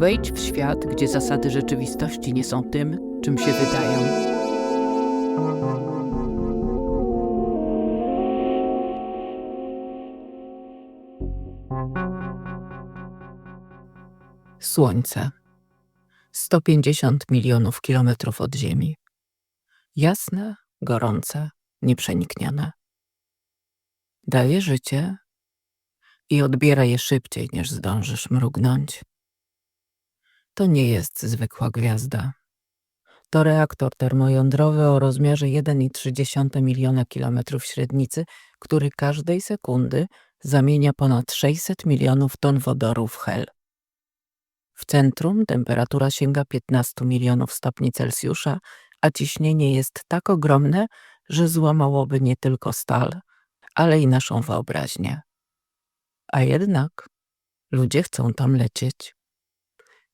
Wejdź w świat, gdzie zasady rzeczywistości nie są tym, czym się wydają. Słońce. 150 milionów kilometrów od Ziemi. Jasne, gorące, nieprzeniknione. Daje życie i odbiera je szybciej, niż zdążysz mrugnąć. To nie jest zwykła gwiazda. To reaktor termojądrowy o rozmiarze 1,3 miliona kilometrów średnicy, który każdej sekundy zamienia ponad 600 milionów ton wodoru w hel. W centrum temperatura sięga 15 milionów stopni Celsjusza, a ciśnienie jest tak ogromne, że złamałoby nie tylko stal, ale i naszą wyobraźnię. A jednak ludzie chcą tam lecieć.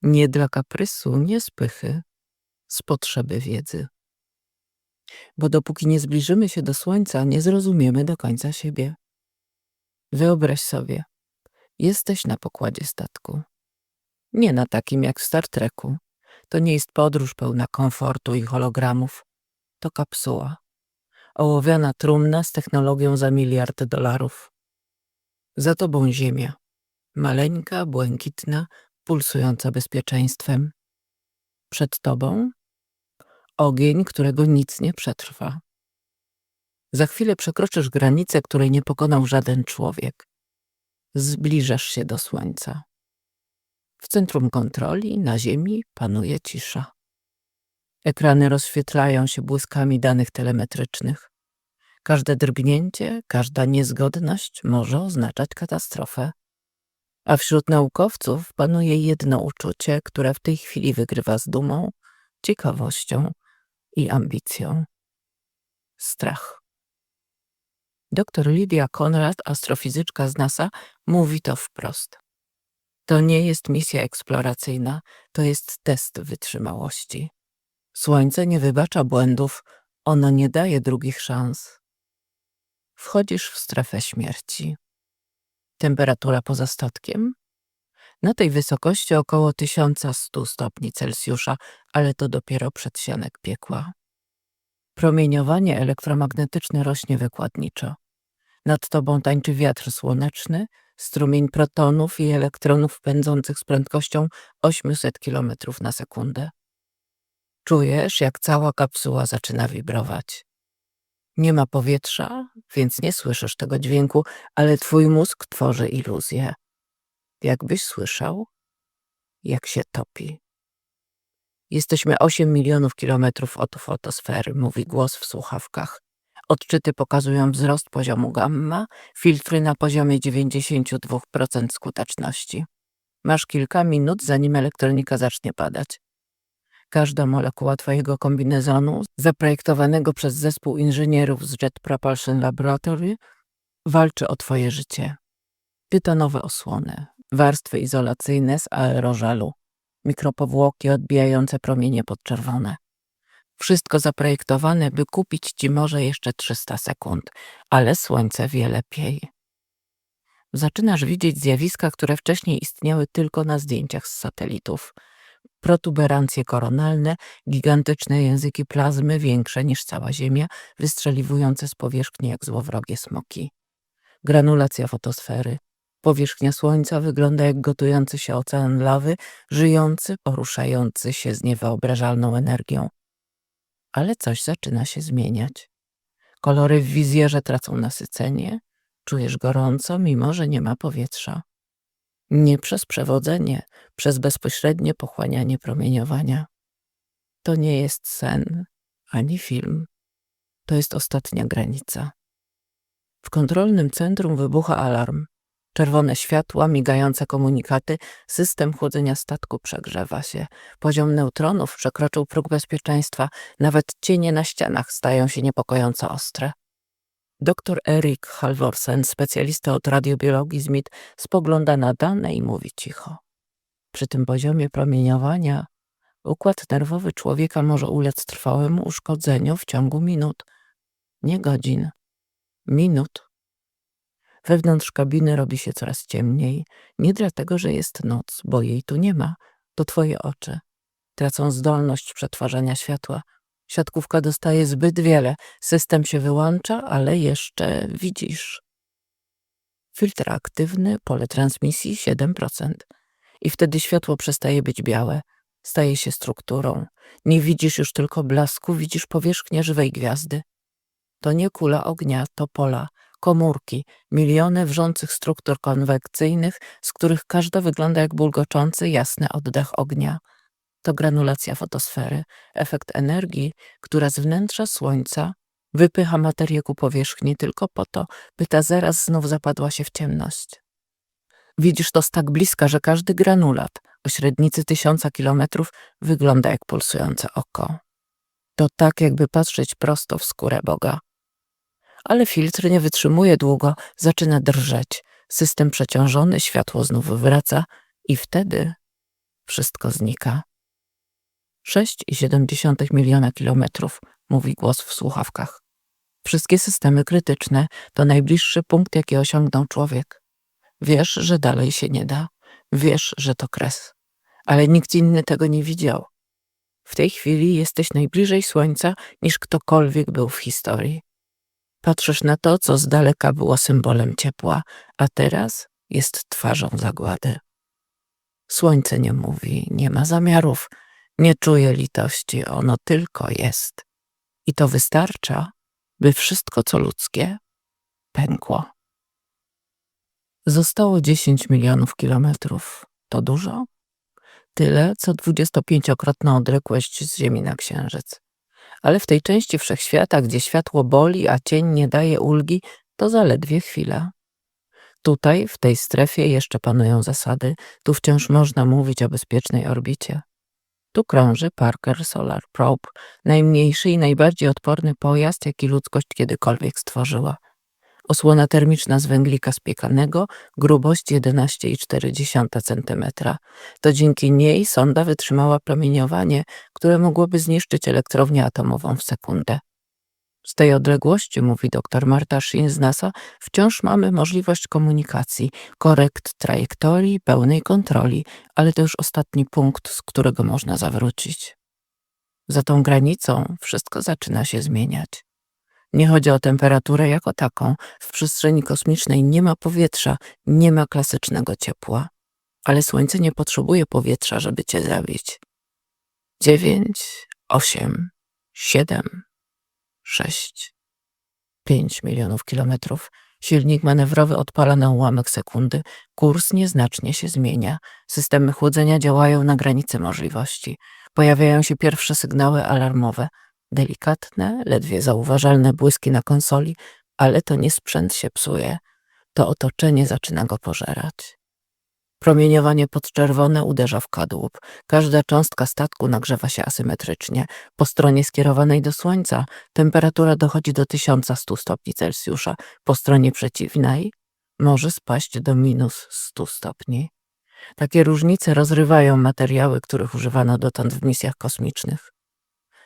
Nie dla kaprysu, nie z pychy, z potrzeby wiedzy. Bo dopóki nie zbliżymy się do Słońca, nie zrozumiemy do końca siebie. Wyobraź sobie, jesteś na pokładzie statku. Nie na takim jak w Star Treku. To nie jest podróż pełna komfortu i hologramów. To kapsuła. Ołowiana trumna z technologią za miliard dolarów. Za tobą ziemia. Maleńka, błękitna, pulsująca bezpieczeństwem. Przed tobą ogień, którego nic nie przetrwa. Za chwilę przekroczysz granicę, której nie pokonał żaden człowiek. Zbliżasz się do słońca. W centrum kontroli, na ziemi, panuje cisza. Ekrany rozświetlają się błyskami danych telemetrycznych. Każde drgnięcie, każda niezgodność może oznaczać katastrofę. A wśród naukowców panuje jedno uczucie, które w tej chwili wygrywa z dumą, ciekawością i ambicją. Strach. Doktor Lydia Konrad, astrofizyczka z NASA, mówi to wprost. To nie jest misja eksploracyjna, to jest test wytrzymałości. Słońce nie wybacza błędów, ono nie daje drugich szans. Wchodzisz w strefę śmierci. Temperatura poza statkiem? Na tej wysokości około 1100 stopni Celsjusza, ale to dopiero przedsionek piekła. Promieniowanie elektromagnetyczne rośnie wykładniczo. Nad tobą tańczy wiatr słoneczny, strumień protonów i elektronów pędzących z prędkością 800 km na sekundę. Czujesz, jak cała kapsuła zaczyna wibrować. Nie ma powietrza, więc nie słyszysz tego dźwięku, ale twój mózg tworzy iluzję. Jakbyś słyszał, jak się topi. Jesteśmy 8 milionów kilometrów od fotosfery, mówi głos w słuchawkach. Odczyty pokazują wzrost poziomu gamma, filtry na poziomie 92% skuteczności. Masz kilka minut, zanim elektronika zacznie padać. Każda molekuła Twojego kombinezonu, zaprojektowanego przez zespół inżynierów z Jet Propulsion Laboratory, walczy o Twoje życie. Tytanowe osłony, warstwy izolacyjne z aerożelu, mikropowłoki odbijające promienie podczerwone. Wszystko zaprojektowane, by kupić ci może jeszcze 300 sekund, ale słońce wie lepiej. Zaczynasz widzieć zjawiska, które wcześniej istniały tylko na zdjęciach z satelitów. Protuberancje koronalne, gigantyczne języki plazmy, większe niż cała Ziemia, wystrzeliwujące z powierzchni jak złowrogie smoki. Granulacja fotosfery. Powierzchnia Słońca wygląda jak gotujący się ocean lawy, żyjący, poruszający się z niewyobrażalną energią ale coś zaczyna się zmieniać. Kolory w wizjerze tracą nasycenie, czujesz gorąco, mimo że nie ma powietrza. Nie przez przewodzenie, przez bezpośrednie pochłanianie promieniowania. To nie jest sen ani film. To jest ostatnia granica. W kontrolnym centrum wybucha alarm. Czerwone światła, migające komunikaty, system chłodzenia statku przegrzewa się. Poziom neutronów przekroczył próg bezpieczeństwa, nawet cienie na ścianach stają się niepokojąco ostre. Dr Erik Halvorsen, specjalista od radiobiologii z MIT, spogląda na dane i mówi cicho. Przy tym poziomie promieniowania układ nerwowy człowieka może ulec trwałemu uszkodzeniu w ciągu minut, nie godzin, minut. Wewnątrz kabiny robi się coraz ciemniej. Nie dlatego, że jest noc, bo jej tu nie ma, To twoje oczy. Tracą zdolność przetwarzania światła. Siatkówka dostaje zbyt wiele. System się wyłącza, ale jeszcze widzisz. Filtr aktywny, pole transmisji 7%. I wtedy światło przestaje być białe, staje się strukturą. Nie widzisz już tylko blasku, widzisz powierzchnię żywej gwiazdy. To nie kula ognia, to pola, komórki, miliony wrzących struktur konwekcyjnych, z których każda wygląda jak bulgoczący, jasny oddech ognia. To granulacja fotosfery, efekt energii, która z wnętrza Słońca wypycha materię ku powierzchni tylko po to, by ta zaraz znów zapadła się w ciemność. Widzisz to z tak bliska, że każdy granulat o średnicy tysiąca kilometrów wygląda jak pulsujące oko. To tak, jakby patrzeć prosto w skórę Boga. Ale filtr nie wytrzymuje długo, zaczyna drżeć. System przeciążony, światło znów wraca i wtedy wszystko znika. 6,7 miliona kilometrów, mówi głos w słuchawkach. Wszystkie systemy krytyczne to najbliższy punkt, jaki osiągnął człowiek. Wiesz, że dalej się nie da. Wiesz, że to kres. Ale nikt inny tego nie widział. W tej chwili jesteś najbliżej Słońca niż ktokolwiek był w historii. Patrzysz na to, co z daleka było symbolem ciepła, a teraz jest twarzą zagłady. Słońce nie mówi, nie ma zamiarów, nie czuje litości, ono tylko jest. I to wystarcza, by wszystko, co ludzkie, pękło. Zostało 10 milionów kilometrów. To dużo? Tyle, co 25-krotna odległość z Ziemi na Księżyc. Ale w tej części wszechświata, gdzie światło boli, a cień nie daje ulgi, to zaledwie chwila. Tutaj, w tej strefie, jeszcze panują zasady, tu wciąż można mówić o bezpiecznej orbicie. Tu krąży Parker Solar Probe, najmniejszy i najbardziej odporny pojazd, jaki ludzkość kiedykolwiek stworzyła. Osłona termiczna z węglika spiekanego, grubość 11,4 cm. To dzięki niej sonda wytrzymała promieniowanie, które mogłoby zniszczyć elektrownię atomową w sekundę. Z tej odległości, mówi dr Marta Shin z NASA, wciąż mamy możliwość komunikacji, korekt trajektorii, pełnej kontroli, ale to już ostatni punkt, z którego można zawrócić. Za tą granicą wszystko zaczyna się zmieniać. Nie chodzi o temperaturę jako taką. W przestrzeni kosmicznej nie ma powietrza, nie ma klasycznego ciepła. Ale Słońce nie potrzebuje powietrza, żeby cię zabić. Dziewięć, osiem, siedem, sześć, pięć milionów kilometrów. Silnik manewrowy odpala na ułamek sekundy. Kurs nieznacznie się zmienia. Systemy chłodzenia działają na granicy możliwości. Pojawiają się pierwsze sygnały alarmowe. Delikatne, ledwie zauważalne błyski na konsoli, ale to nie sprzęt się psuje. To otoczenie zaczyna go pożerać. Promieniowanie podczerwone uderza w kadłub. Każda cząstka statku nagrzewa się asymetrycznie. Po stronie skierowanej do Słońca temperatura dochodzi do 1100 stopni Celsjusza. Po stronie przeciwnej może spaść do minus 100 stopni. Takie różnice rozrywają materiały, których używano dotąd w misjach kosmicznych.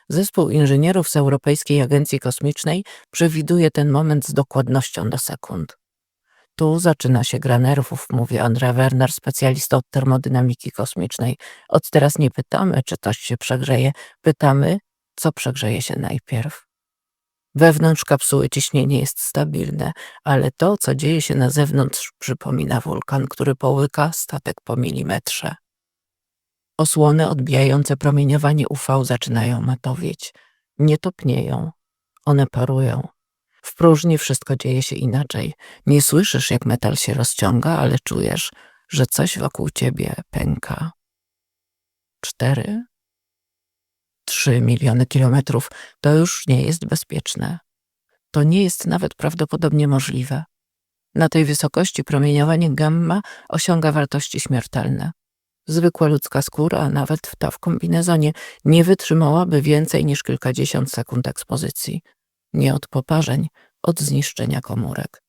Zespół inżynierów z Europejskiej Agencji Kosmicznej przewiduje ten moment z dokładnością do sekund. Tu zaczyna się gra nerwów, mówi Andrea Werner, specjalista od termodynamiki kosmicznej. Od teraz nie pytamy, czy coś się przegrzeje, pytamy, co przegrzeje się najpierw. Wewnątrz kapsuły ciśnienie jest stabilne, ale to, co dzieje się na zewnątrz, przypomina wulkan, który połyka statek po milimetrze. Osłony odbijające promieniowanie UV zaczynają matowieć. Nie topnieją, one parują. W próżni wszystko dzieje się inaczej. Nie słyszysz, jak metal się rozciąga, ale czujesz, że coś wokół ciebie pęka. Cztery? Trzy miliony kilometrów to już nie jest bezpieczne. To nie jest nawet prawdopodobnie możliwe. Na tej wysokości promieniowanie gamma osiąga wartości śmiertelne. Zwykła ludzka skóra, nawet ta w kombinezonie, nie wytrzymałaby więcej niż kilkadziesiąt sekund ekspozycji. Nie od poparzeń, od zniszczenia komórek.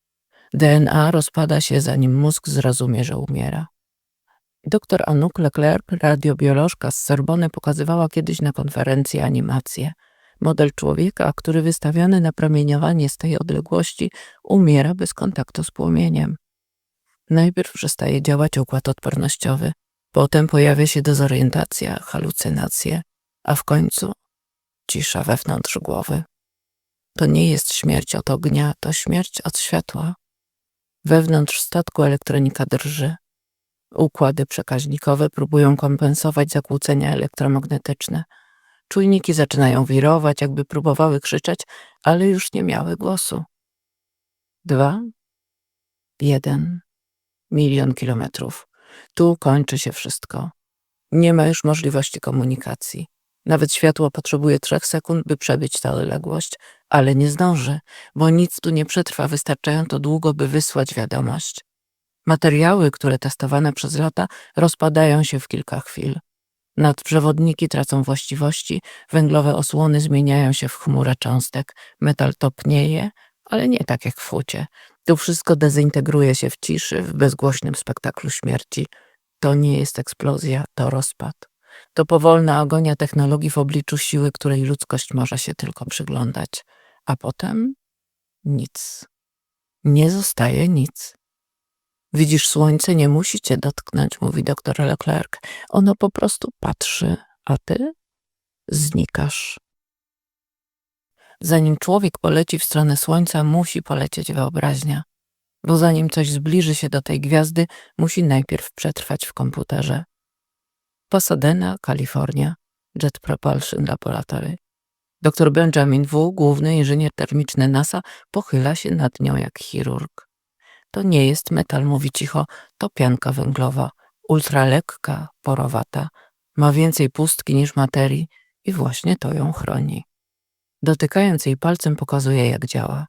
DNA rozpada się, zanim mózg zrozumie, że umiera. Doktor Anouk Leclerc, radiobiolożka z Sorbony, pokazywała kiedyś na konferencji animację. Model człowieka, który wystawiony na promieniowanie z tej odległości, umiera bez kontaktu z płomieniem. Najpierw przestaje działać układ odpornościowy. Potem pojawia się dezorientacja, halucynacje, a w końcu cisza wewnątrz głowy. To nie jest śmierć od ognia, to śmierć od światła. Wewnątrz statku elektronika drży. Układy przekaźnikowe próbują kompensować zakłócenia elektromagnetyczne. Czujniki zaczynają wirować, jakby próbowały krzyczeć, ale już nie miały głosu. Dwa, jeden, milion kilometrów. Tu kończy się wszystko. Nie ma już możliwości komunikacji. Nawet światło potrzebuje trzech sekund, by przebyć tę odległość, ale nie zdąży, bo nic tu nie przetrwa wystarczająco długo, by wysłać wiadomość. Materiały, które testowane przez lata, rozpadają się w kilka chwil. Nadprzewodniki tracą właściwości, węglowe osłony zmieniają się w chmurę cząstek, metal topnieje, ale nie tak jak w fucie. Tu wszystko dezintegruje się w ciszy, w bezgłośnym spektaklu śmierci. To nie jest eksplozja, to rozpad. To powolna agonia technologii w obliczu siły, której ludzkość może się tylko przyglądać. A potem nic. Nie zostaje nic. Widzisz, słońce nie musi cię dotknąć, mówi doktor Leclerc. Ono po prostu patrzy, a ty znikasz. Zanim człowiek poleci w stronę słońca, musi polecieć wyobraźnia, bo zanim coś zbliży się do tej gwiazdy, musi najpierw przetrwać w komputerze. Pasadena, Kalifornia, Jet Propulsion Laboratory. Dr Benjamin W., główny inżynier termiczny NASA, pochyla się nad nią jak chirurg. To nie jest metal, mówi cicho, to pianka węglowa, ultralekka, porowata, ma więcej pustki niż materii i właśnie to ją chroni. Dotykając jej palcem pokazuje, jak działa.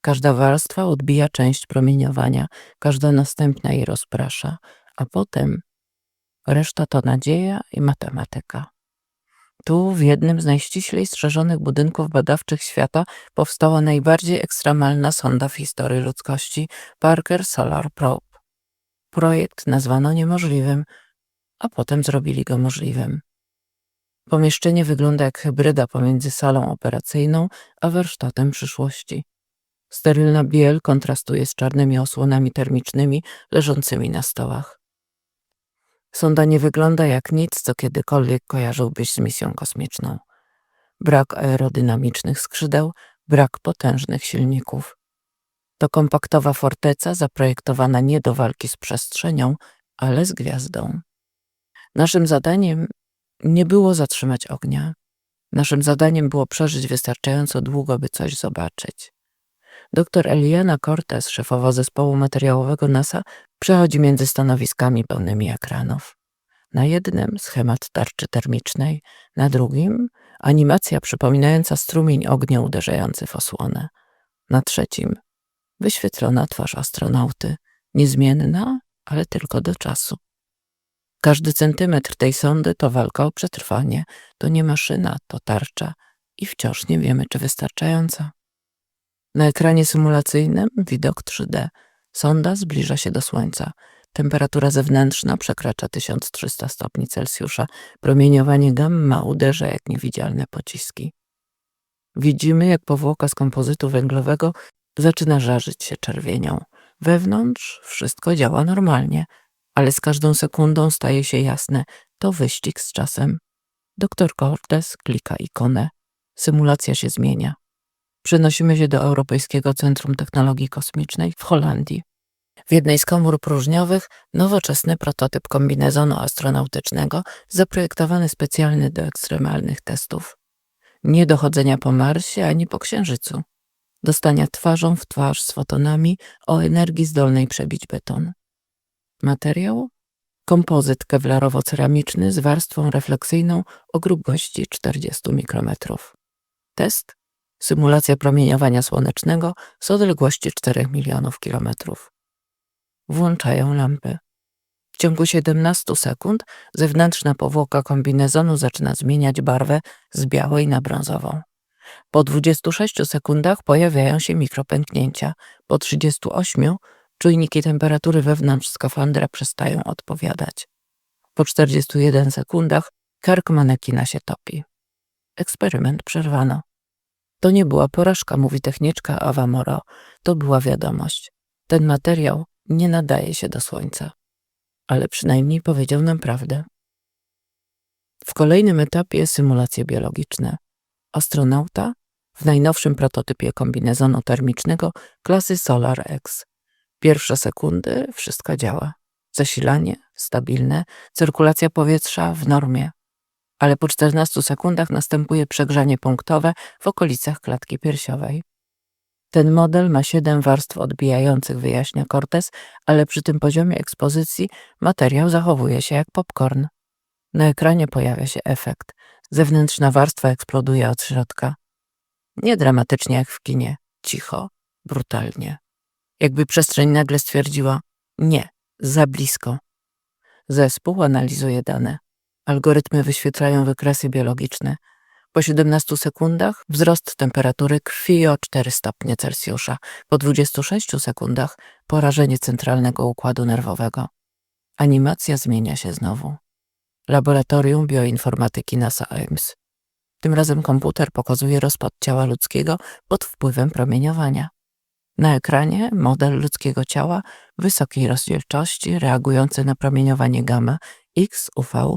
Każda warstwa odbija część promieniowania, każda następna jej rozprasza, a potem reszta to nadzieja i matematyka. Tu, w jednym z najściślej strzeżonych budynków badawczych świata, powstała najbardziej ekstremalna sonda w historii ludzkości Parker Solar Probe. Projekt nazwano niemożliwym, a potem zrobili go możliwym. Pomieszczenie wygląda jak hybryda pomiędzy salą operacyjną a warsztatem przyszłości. Sterylna biel kontrastuje z czarnymi osłonami termicznymi leżącymi na stołach. Sonda nie wygląda jak nic, co kiedykolwiek kojarzyłbyś z misją kosmiczną. Brak aerodynamicznych skrzydeł, brak potężnych silników. To kompaktowa forteca zaprojektowana nie do walki z przestrzenią, ale z gwiazdą. Naszym zadaniem nie było zatrzymać ognia. Naszym zadaniem było przeżyć wystarczająco długo, by coś zobaczyć. Doktor Eliana Cortez, szefowa zespołu materiałowego NASA, przechodzi między stanowiskami pełnymi ekranów. Na jednym schemat tarczy termicznej, na drugim animacja przypominająca strumień ognia uderzający w osłonę. Na trzecim wyświetlona twarz astronauty, niezmienna, ale tylko do czasu. Każdy centymetr tej sondy to walka o przetrwanie, to nie maszyna, to tarcza i wciąż nie wiemy, czy wystarczająca. Na ekranie symulacyjnym widok 3D. Sonda zbliża się do Słońca. Temperatura zewnętrzna przekracza 1300 stopni Celsjusza. Promieniowanie gamma uderza jak niewidzialne pociski. Widzimy, jak powłoka z kompozytu węglowego zaczyna żarzyć się czerwienią. Wewnątrz wszystko działa normalnie, ale z każdą sekundą staje się jasne, to wyścig z czasem. Doktor Cortez klika ikonę. Symulacja się zmienia. Przenosimy się do Europejskiego Centrum Technologii Kosmicznej w Holandii. W jednej z komór próżniowych nowoczesny prototyp kombinezonu astronautycznego zaprojektowany specjalnie do ekstremalnych testów. Nie dochodzenia po Marsie ani po Księżycu. Dostania twarzą w twarz z fotonami o energii zdolnej przebić beton. Materiał? Kompozyt kewlarowo-ceramiczny z warstwą refleksyjną o grubości 40 mikrometrów. Test? Symulacja promieniowania słonecznego z odległości 4 milionów kilometrów. Włączają lampy. W ciągu 17 sekund zewnętrzna powłoka kombinezonu zaczyna zmieniać barwę z białej na brązową. Po 26 sekundach pojawiają się mikropęknięcia. Po 38 czujniki temperatury wewnątrz skafandra przestają odpowiadać. Po 41 sekundach kark manekina się topi. Eksperyment przerwano. To nie była porażka, mówi techniczka Awa Moro. To była wiadomość. Ten materiał nie nadaje się do słońca. ale przynajmniej powiedział nam prawdę. W kolejnym etapie symulacje biologiczne. Astronauta w najnowszym prototypie kombinezonu termicznego klasy Solar X. Pierwsze sekundy wszystko działa. Zasilanie stabilne, cyrkulacja powietrza w normie. Ale po 14 sekundach następuje przegrzanie punktowe w okolicach klatki piersiowej. Ten model ma siedem warstw odbijających, wyjaśnia Cortez, ale przy tym poziomie ekspozycji materiał zachowuje się jak popcorn. Na ekranie pojawia się efekt. Zewnętrzna warstwa eksploduje od środka. Nie dramatycznie jak w kinie, cicho, brutalnie. Jakby przestrzeń nagle stwierdziła: Nie, za blisko. Zespół analizuje dane. Algorytmy wyświetlają wykresy biologiczne. Po 17 sekundach wzrost temperatury krwi o 4 stopnie Celsjusza. Po 26 sekundach porażenie centralnego układu nerwowego. Animacja zmienia się znowu. Laboratorium bioinformatyki NASA Ames. Tym razem komputer pokazuje rozpad ciała ludzkiego pod wpływem promieniowania. Na ekranie model ludzkiego ciała wysokiej rozdzielczości reagujący na promieniowanie gamma, X, UV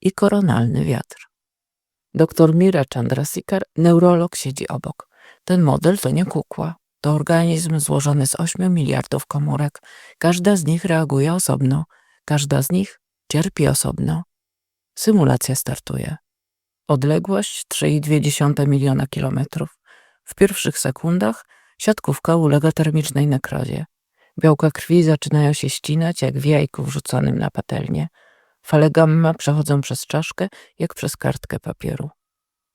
i koronalny wiatr. Dr Mira Chandrasekhar, neurolog, siedzi obok. Ten model to nie kukła. To organizm złożony z 8 miliardów komórek. Każda z nich reaguje osobno. Każda z nich cierpi osobno. Symulacja startuje. Odległość 3,2 miliona kilometrów. W pierwszych sekundach siatkówka ulega termicznej nekrozie. Białka krwi zaczynają się ścinać jak w jajku wrzuconym na patelnię. Fale gamma przechodzą przez czaszkę jak przez kartkę papieru.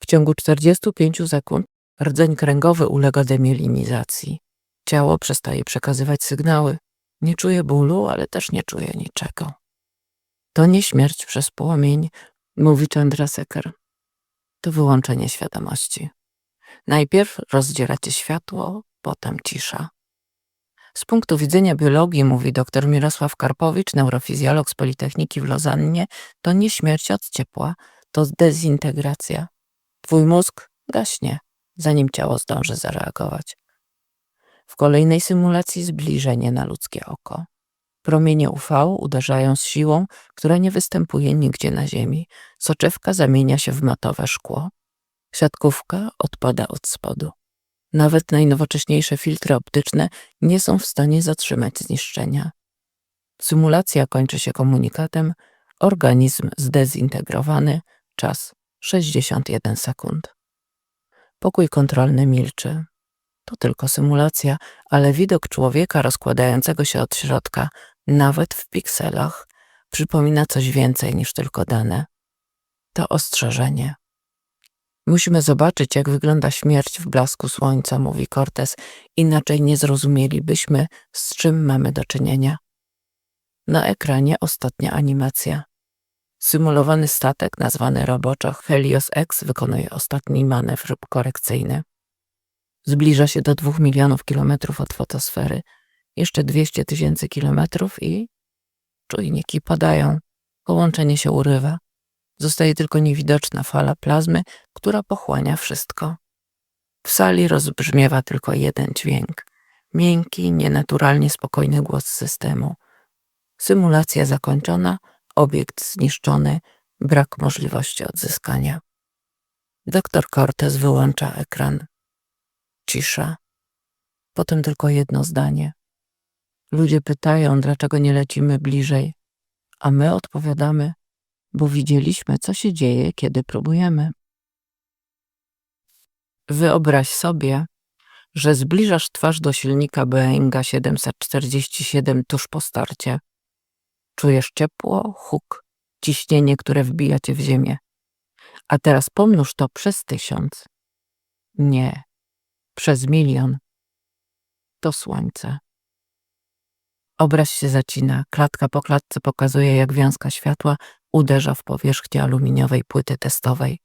W ciągu 45 sekund rdzeń kręgowy ulega demielinizacji. Ciało przestaje przekazywać sygnały. Nie czuje bólu, ale też nie czuje niczego. To nie śmierć przez płomień, mówi Chandrasekhar. To wyłączenie świadomości. Najpierw rozdzielacie światło, potem cisza. Z punktu widzenia biologii, mówi dr Mirosław Karpowicz, neurofizjolog z Politechniki w Lozannie, to nie śmierć od ciepła, to dezintegracja. Twój mózg gaśnie, zanim ciało zdąży zareagować. W kolejnej symulacji zbliżenie na ludzkie oko. Promienie UV uderzają z siłą, która nie występuje nigdzie na Ziemi. Soczewka zamienia się w matowe szkło. Siatkówka odpada od spodu. Nawet najnowocześniejsze filtry optyczne nie są w stanie zatrzymać zniszczenia. Symulacja kończy się komunikatem organizm zdezintegrowany, czas 61 sekund. Pokój kontrolny milczy. To tylko symulacja, ale widok człowieka rozkładającego się od środka, nawet w pikselach, przypomina coś więcej niż tylko dane. To ostrzeżenie. Musimy zobaczyć, jak wygląda śmierć w blasku słońca, mówi Cortez, inaczej nie zrozumielibyśmy, z czym mamy do czynienia. Na ekranie ostatnia animacja. Symulowany statek, nazwany roboczo Helios X, wykonuje ostatni manewr korekcyjny. Zbliża się do dwóch milionów kilometrów od fotosfery. Jeszcze 200 tysięcy kilometrów i czujniki padają. Połączenie się urywa. Zostaje tylko niewidoczna fala plazmy, która pochłania wszystko. W sali rozbrzmiewa tylko jeden dźwięk. Miękki, nienaturalnie spokojny głos systemu. Symulacja zakończona, obiekt zniszczony, brak możliwości odzyskania. Doktor Cortez wyłącza ekran. Cisza. Potem tylko jedno zdanie. Ludzie pytają, dlaczego nie lecimy bliżej, a my odpowiadamy, bo widzieliśmy, co się dzieje, kiedy próbujemy. Wyobraź sobie, że zbliżasz twarz do silnika Boeinga 747 tuż po starcie. Czujesz ciepło, huk, ciśnienie, które wbija cię w ziemię. A teraz pomnóż to przez tysiąc. Nie, przez milion. To słońce. Obraz się zacina, klatka po klatce pokazuje, jak wiązka światła uderza w powierzchnię aluminiowej płyty testowej.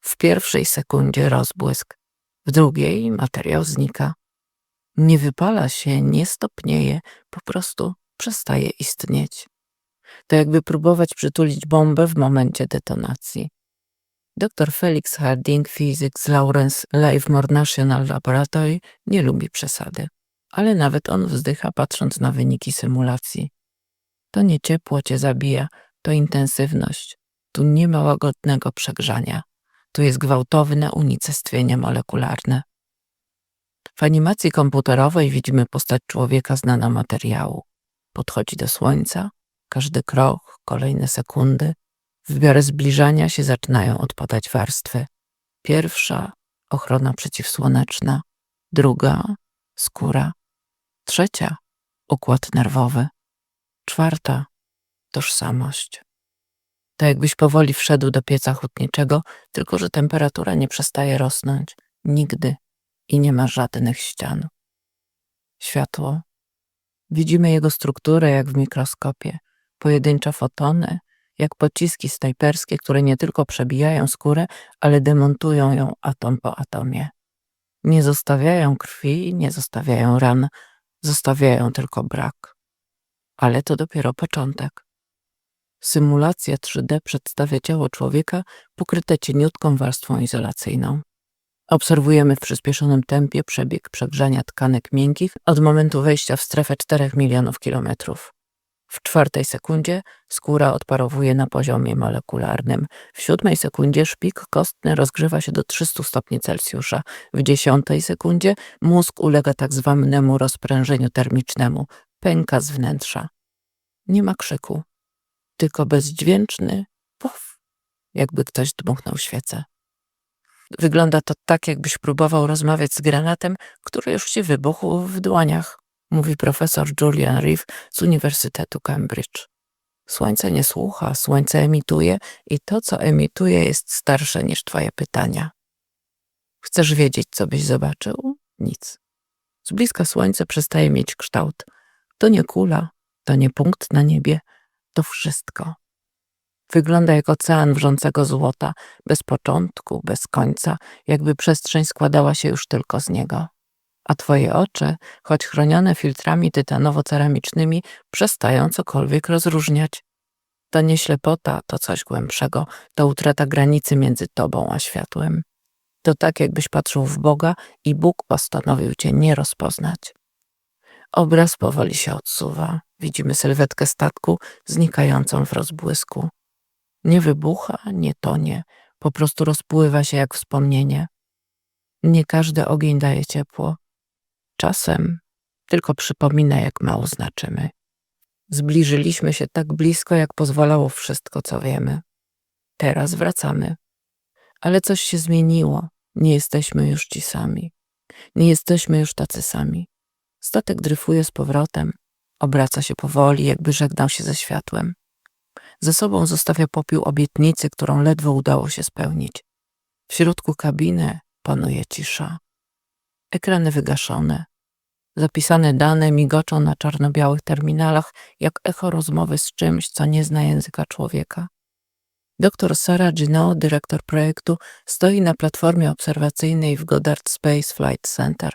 W pierwszej sekundzie rozbłysk, w drugiej materiał znika. Nie wypala się, nie stopnieje, po prostu przestaje istnieć. To jakby próbować przytulić bombę w momencie detonacji. Dr Felix Harding, fizyk z Lawrence Livermore National Laboratory, nie lubi przesady, ale nawet on wzdycha patrząc na wyniki symulacji. To nie ciepło cię zabija, to intensywność. Tu nie ma łagodnego przegrzania. Tu jest gwałtowne unicestwienie molekularne. W animacji komputerowej widzimy postać człowieka z nanomateriału. Podchodzi do słońca, każdy krok, kolejne sekundy. W miarę zbliżania się zaczynają odpadać warstwy. Pierwsza ochrona przeciwsłoneczna, druga skóra, trzecia układ nerwowy, czwarta tożsamość. To jakbyś powoli wszedł do pieca hutniczego, tylko że temperatura nie przestaje rosnąć nigdy i nie ma żadnych ścian. Światło. Widzimy jego strukturę jak w mikroskopie. Pojedyncze fotony, jak pociski snajperskie, które nie tylko przebijają skórę, ale demontują ją atom po atomie. Nie zostawiają krwi, nie zostawiają ran, zostawiają tylko brak. Ale to dopiero początek. Symulacja 3D przedstawia ciało człowieka pokryte cieniutką warstwą izolacyjną. Obserwujemy w przyspieszonym tempie przebieg przegrzania tkanek miękkich od momentu wejścia w strefę 4 milionów kilometrów. W czwartej sekundzie skóra odparowuje na poziomie molekularnym. W siódmej sekundzie szpik kostny rozgrzewa się do 300 stopni Celsjusza. W dziesiątej sekundzie mózg ulega tak zwanemu rozprężeniu termicznemu. Pęka z wnętrza. Nie ma krzyku, tylko bezdźwięczny puf, jakby ktoś dmuchnął świecę. Wygląda to tak, jakbyś próbował rozmawiać z granatem, który już ci wybuchł w dłoniach, mówi profesor Julian Reeve z Uniwersytetu Cambridge. Słońce nie słucha, słońce emituje i to, co emituje, jest starsze niż twoje pytania. Chcesz wiedzieć, co byś zobaczył? Nic. Z bliska słońce przestaje mieć kształt. To nie kula, to nie punkt na niebie, to wszystko. Wygląda jak ocean wrzącego złota, bez początku, bez końca, jakby przestrzeń składała się już tylko z niego. A twoje oczy, choć chronione filtrami tytanowo-ceramicznymi, przestają cokolwiek rozróżniać. To nie ślepota, to coś głębszego, to utrata granicy między tobą a światłem. To tak, jakbyś patrzył w Boga i Bóg postanowił cię nie rozpoznać. Obraz powoli się odsuwa. Widzimy sylwetkę statku znikającą w rozbłysku. Nie wybucha, nie tonie, po prostu rozpływa się jak wspomnienie. Nie każdy ogień daje ciepło. Czasem tylko przypomina, jak mało znaczymy. Zbliżyliśmy się tak blisko, jak pozwalało wszystko, co wiemy. Teraz wracamy. Ale coś się zmieniło. Nie jesteśmy już ci sami. Nie jesteśmy już tacy sami. Statek dryfuje z powrotem. Obraca się powoli, jakby żegnał się ze światłem. Ze sobą zostawia popiół obietnicy, którą ledwo udało się spełnić. W środku kabiny panuje cisza. Ekrany wygaszone. Zapisane dane migoczą na czarno-białych terminalach, jak echo rozmowy z czymś, co nie zna języka człowieka. Doktor Sarah Gino, dyrektor projektu, stoi na platformie obserwacyjnej w Goddard Space Flight Center.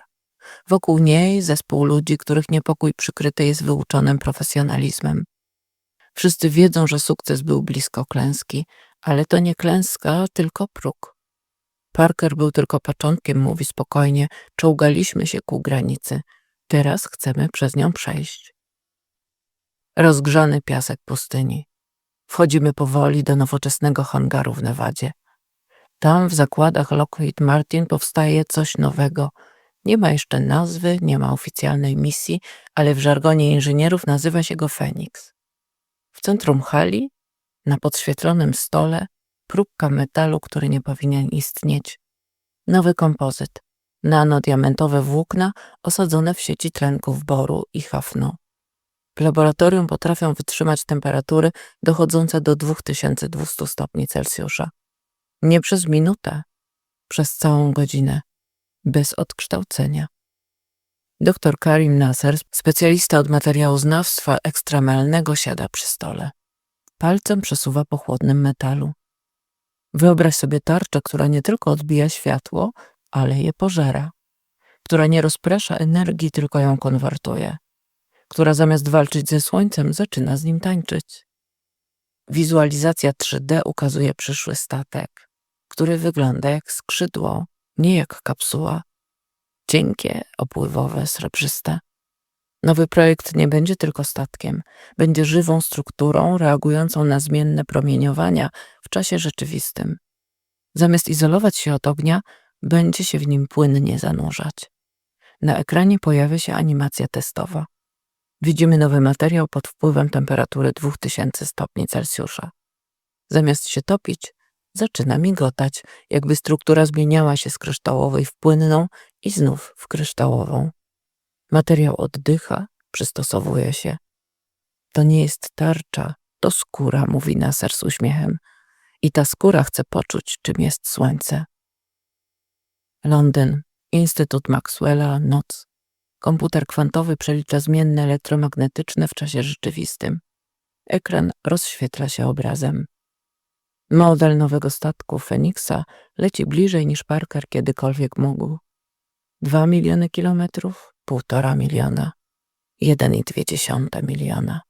Wokół niej zespół ludzi, których niepokój przykryty jest wyuczonym profesjonalizmem. Wszyscy wiedzą, że sukces był blisko klęski, ale to nie klęska, tylko próg. Parker był tylko początkiem, mówi spokojnie, czołgaliśmy się ku granicy. Teraz chcemy przez nią przejść. Rozgrzany piasek pustyni. Wchodzimy powoli do nowoczesnego hangaru w Nevadzie. Tam w zakładach Lockheed Martin powstaje coś nowego. Nie ma jeszcze nazwy, nie ma oficjalnej misji, ale w żargonie inżynierów nazywa się go Fenix. W centrum hali, na podświetlonym stole, próbka metalu, który nie powinien istnieć. Nowy kompozyt, nanodiamentowe włókna osadzone w sieci tlenków boru i hafnu. W laboratorium potrafią wytrzymać temperatury dochodzące do 2200 stopni Celsjusza. Nie przez minutę, przez całą godzinę, bez odkształcenia. Dr Karim Nasser, specjalista od materiałoznawstwa ekstremalnego, siada przy stole. Palcem przesuwa po chłodnym metalu. Wyobraź sobie tarczę, która nie tylko odbija światło, ale je pożera, która nie rozprasza energii, tylko ją konwertuje, która zamiast walczyć ze słońcem, zaczyna z nim tańczyć. Wizualizacja 3D ukazuje przyszły statek, który wygląda jak skrzydło, nie jak kapsuła, cienkie, opływowe, srebrzyste. Nowy projekt nie będzie tylko statkiem, będzie żywą strukturą reagującą na zmienne promieniowania w czasie rzeczywistym. Zamiast izolować się od ognia, będzie się w nim płynnie zanurzać. Na ekranie pojawia się animacja testowa. Widzimy nowy materiał pod wpływem temperatury 2000 stopni Celsjusza. Zamiast się topić, zaczyna migotać, jakby struktura zmieniała się z kryształowej w płynną i znów w kryształową. Materiał oddycha, przystosowuje się. To nie jest tarcza, to skóra, mówi Nasser z uśmiechem. I ta skóra chce poczuć, czym jest słońce. Londyn, Instytut Maxwella, noc. Komputer kwantowy przelicza zmienne elektromagnetyczne w czasie rzeczywistym. Ekran rozświetla się obrazem. Model nowego statku Feniksa leci bliżej niż Parker kiedykolwiek mógł. Dwa miliony kilometrów, półtora miliona, jeden i dwie dziesiąte miliona.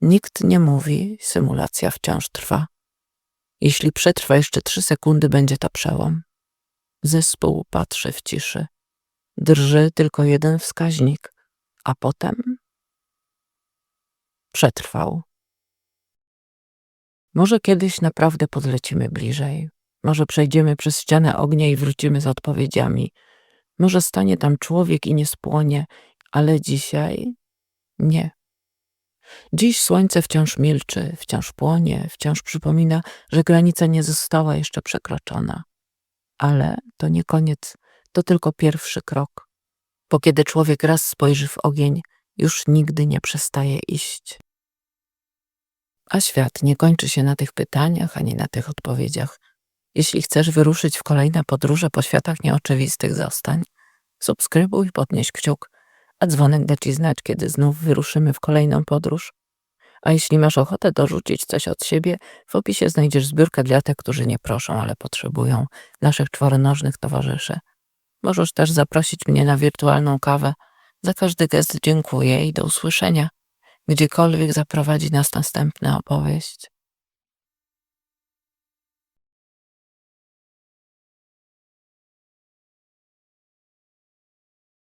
Nikt nie mówi, symulacja wciąż trwa. Jeśli przetrwa jeszcze trzy sekundy, będzie to przełom. Zespół patrzy w ciszy. Drży tylko jeden wskaźnik, a potem przetrwał. Może kiedyś naprawdę podlecimy bliżej. Może przejdziemy przez ścianę ognia i wrócimy z odpowiedziami. Może stanie tam człowiek i nie spłonie, ale dzisiaj nie. Dziś słońce wciąż milczy, wciąż płonie, wciąż przypomina, że granica nie została jeszcze przekroczona. Ale to nie koniec, to tylko pierwszy krok. Bo kiedy człowiek raz spojrzy w ogień, już nigdy nie przestaje iść. A świat nie kończy się na tych pytaniach ani na tych odpowiedziach. Jeśli chcesz wyruszyć w kolejne podróże po światach nieoczywistych, zostań. Subskrybuj, podnieś kciuk, a dzwonek da ci znać, kiedy znów wyruszymy w kolejną podróż. A jeśli masz ochotę dorzucić coś od siebie, w opisie znajdziesz zbiórkę dla tych, którzy nie proszą, ale potrzebują naszych czworonożnych towarzyszy. Możesz też zaprosić mnie na wirtualną kawę. Za każdy gest dziękuję i do usłyszenia, gdziekolwiek zaprowadzi nas następna opowieść.